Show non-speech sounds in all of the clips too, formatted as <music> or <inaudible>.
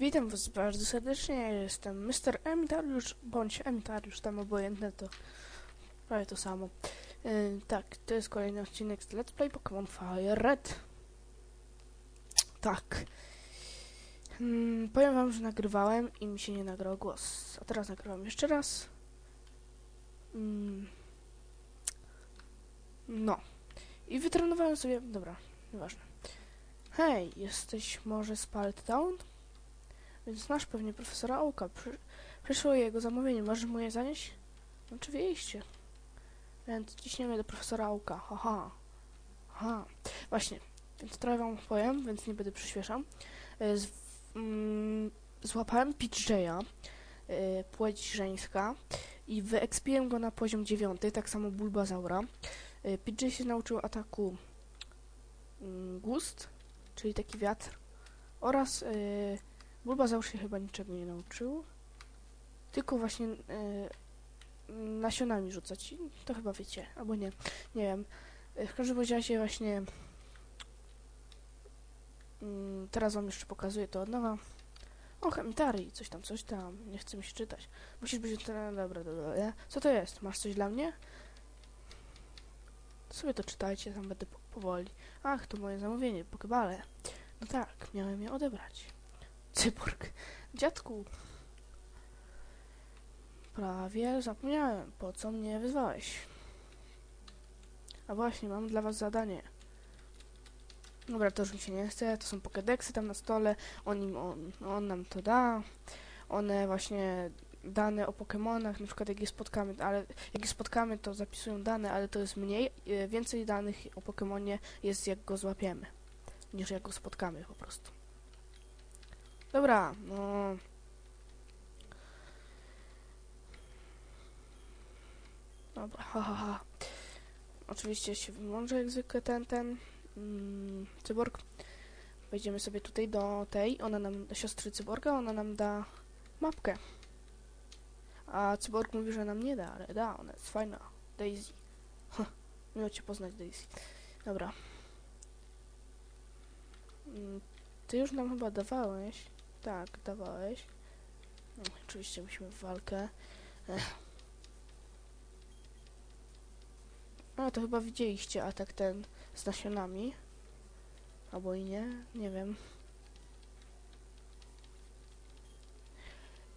Witam Was bardzo serdecznie, ja jestem Mr. Emitariusz, bądź Emitariusz, tam obojętne to prawie to samo. Yy, tak, to jest kolejny odcinek z Let's Play Pokémon Fire Red. Tak. Hmm, powiem Wam, że nagrywałem i mi się nie nagrał głos, a teraz nagrywam jeszcze raz. Hmm. No. I wytrenowałem sobie, dobra, nieważne. Hej, jesteś może z Paletown? Więc znasz pewnie profesora Oka. Przy, przyszło jego zamówienie. Możesz mu je zanieść? Oczywiście. Więc ciśniemy do profesora Oka. Haha. Aha. Właśnie. Więc trochę wam powiem, więc nie będę przyspieszał. E, Z, mm, złapałem PJ'a, y, płeć żeńska i wyekspiłem go na poziom 9, tak samo Bulbazaura. Y, PJ się nauczył ataku mm, Gust, czyli taki wiatr, oraz y, Bulbazaur się chyba niczego nie nauczył. Tylko właśnie e, nasionami rzucać. To chyba wiecie, albo nie. Nie wiem. E, W każdym razie właśnie mm, teraz wam jeszcze pokazuję to od nowa. O, Hemitari, coś tam, coś tam. Nie chcę mi się czytać. Musisz być... Dobra, dobra, dobra. Co to jest? Masz coś dla mnie? Sobie to czytajcie, tam będę po powoli. Ach, to moje zamówienie, pokebale. No tak, miałem je odebrać. Cyborg. Dziadku. Prawie zapomniałem, po co mnie wyzwałeś. A właśnie, mam dla was zadanie. Dobra, to już mi się nie chce, to są pokedeksy tam na stole, on, im, on, on nam to da. One właśnie dane o Pokemonach, na przykład jak je spotkamy, ale jak je spotkamy, to zapisują dane, ale to jest mniej, e, więcej danych o Pokemonie jest jak go złapiemy, niż jak go spotkamy po prostu. Dobra, no. Dobra, ha, ha, ha. Oczywiście się wymądrze jak zwykle ten, ten mm, cyborg. Wejdziemy sobie tutaj do tej, ona nam, do siostry cyborga, ona nam da mapkę. A cyborg mówi, że nam nie da, ale da, ona jest fajna. Daisy. Ha, miło cię poznać, Daisy. Dobra. Mm, Ty już nam chyba dawałeś. Tak, dawałeś. No, oczywiście musimy w walkę. Ech. A, to chyba widzieliście atak ten z nasionami. Albo i nie, nie wiem.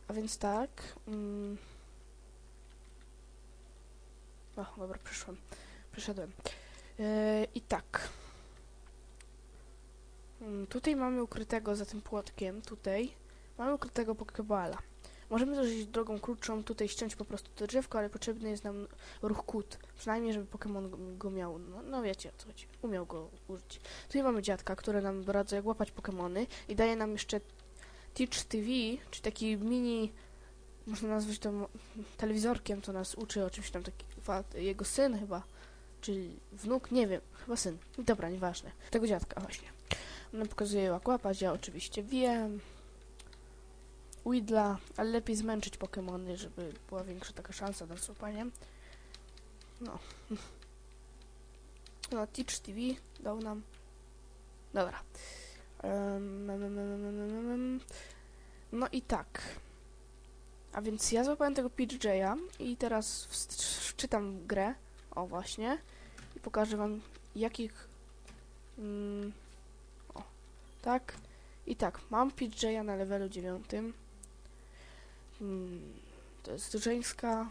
A więc tak. Mm. O, dobra, przyszłam. Przyszedłem. Yy, I tak. Mm, tutaj mamy ukrytego za tym płotkiem, tutaj. Mamy ukrytego pokebala. Możemy też iść drogą krótszą, tutaj ściąć po prostu to drzewko, ale potrzebny jest nam ruch kut. Przynajmniej, żeby Pokémon go, miał. No, no wiecie o co chodzi. Umiał go użyć. Tutaj mamy dziadka, który nam doradza jak łapać Pokémony i daje nam jeszcze Teach TV, czy taki mini, można nazwać to telewizorkiem, co nas uczy o czymś tam taki, jego syn chyba, czy wnuk, nie wiem, chyba syn. Dobra, nieważne. Tego dziadka właśnie. On nam pokazuje jak łapać, ja oczywiście wiem. Widla, ale lepiej zmęczyć Pokémony, żeby była większa taka szansa na złapanie. No. <laughs> No, Teach TV dał nam. Dobra. No i tak. A więc ja złapałem tego PJ'a i teraz wczytam grę. O, właśnie. I pokażę wam, jakich... Mm, tak. I tak, mam PJ'a na levelu 9. Mm, to jest żeńska,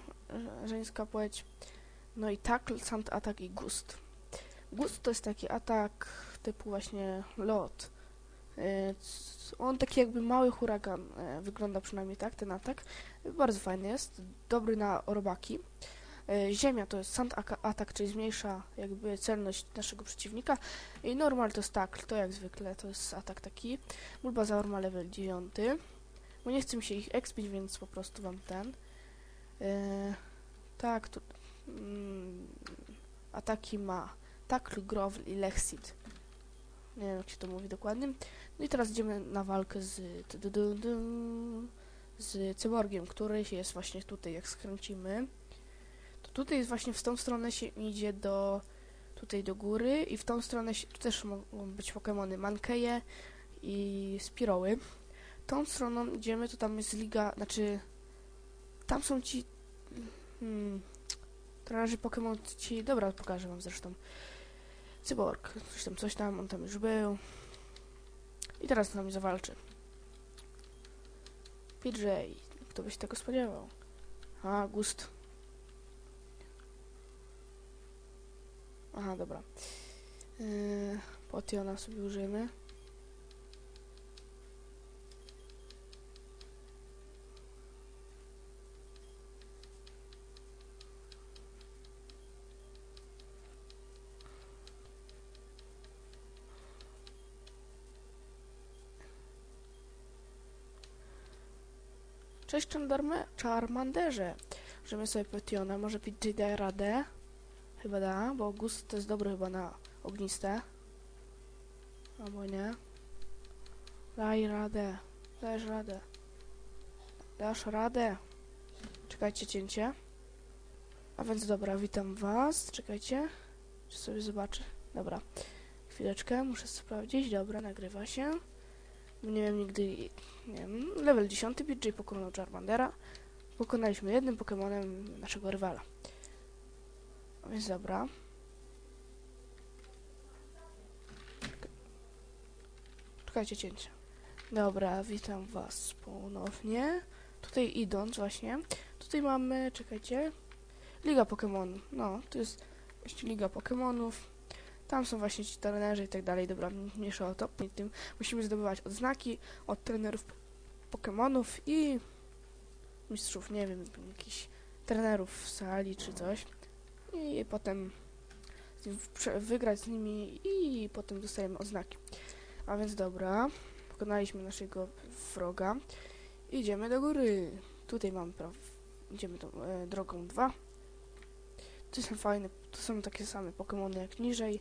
e, żeńska płeć. No i tackle, sand atak i gust. Gust to jest taki atak typu właśnie lot. E, On taki jakby mały huragan, e, wygląda przynajmniej tak, ten atak. Bardzo fajny jest, dobry na robaki. E, Ziemia to jest sand atak, czyli zmniejsza jakby celność naszego przeciwnika. I normal to jest tackle, to jak zwykle, to jest atak taki. Bulbazaur ma level 9. Bo nie chce mi się ich expić, więc po prostu wam ten. E, tak, tu, mm, ataki ma Tackle, Growl i Lexit. Nie wiem, jak się to mówi dokładnie. No i teraz idziemy na walkę z, z cyborgiem, który jest właśnie tutaj, jak skręcimy. To tutaj jest właśnie w tą stronę się idzie do tutaj do góry i w tą stronę się, tu też mogą być Pokémony Mankeje i Spiroły. tą stroną idziemy, to tam jest liga, znaczy tam są ci hmm, trenerzy Pokémon ci, dobra, pokażę wam zresztą. Cyborg, coś tam, coś tam, on tam już był. I teraz z nami zawalczy. PJ, kto by się tego spodziewał? A, Gust. Aha, dobra. Yy, Potiona sobie użyjemy. Cześć Charmanderze. Możemy sobie Potiona, może PJ da radę? Chyba da, bo Gust to jest dobry chyba na ogniste. Albo nie. Daj radę. Dajesz radę. Dasz radę. Czekajcie cięcie. A więc dobra, witam was. Czekajcie. Czy sobie zobaczę? Dobra. Chwileczkę, muszę sprawdzić. Dobra, nagrywa się. Nie wiem nigdy... Nie wiem, level 10 BJ pokonał Charmandera. Pokonaliśmy jednym Pokemonem naszego rywala. Więc dobra. Czekajcie cięcie. Dobra, witam was ponownie. Tutaj idąc właśnie, tutaj mamy, czekajcie, Liga Pokémon. No, to jest właśnie Liga Pokémonów. Tam są właśnie ci trenerzy i tak dalej. Dobra, mniejsza o to. Tym musimy zdobywać odznaki od trenerów Pokémonów i mistrzów, nie wiem, jakichś trenerów w sali czy coś. I potem wygrać z nimi i potem dostajemy oznaki. A więc dobra, pokonaliśmy naszego wroga. Idziemy do góry. Tutaj mamy praw... Idziemy tą e, drogą 2. To są fajne, to są takie same Pokémony jak niżej.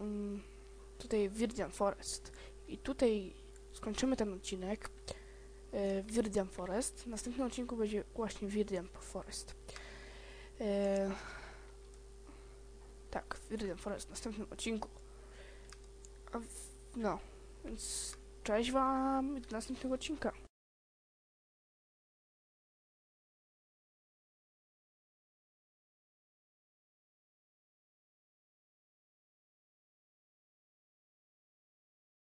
Mm, tutaj Virdian Forest. I tutaj skończymy ten odcinek. E, Virdian Forest. W następnym odcinku będzie właśnie Virdian Forest. E, tak, Virdian Forest w następnym odcinku. W, no, więc cześć wam i do następnego odcinka.